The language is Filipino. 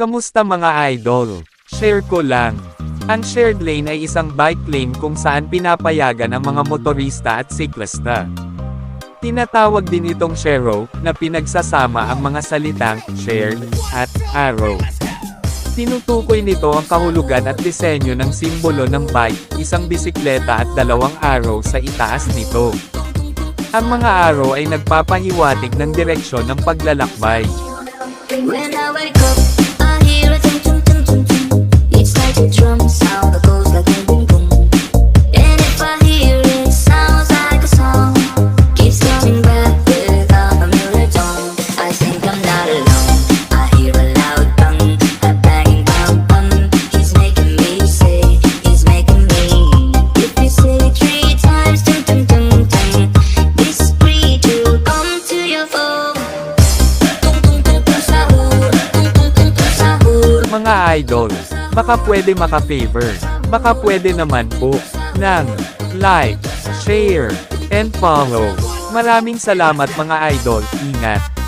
Kamusta mga idol? Share ko lang. Ang shared lane ay isang bike lane kung saan pinapayagan ang mga motorista at siklista. Tinatawag din itong share na pinagsasama ang mga salitang shared at arrow. Tinutukoy nito ang kahulugan at disenyo ng simbolo ng bike, isang bisikleta at dalawang arrow sa itaas nito. Ang mga arrow ay nagpapahiwatig ng direksyon ng paglalakbay. When I wake up, Mga idol, baka pwede maka-favor, baka naman po, ng like, share, and follow. Maraming salamat mga idol, ingat.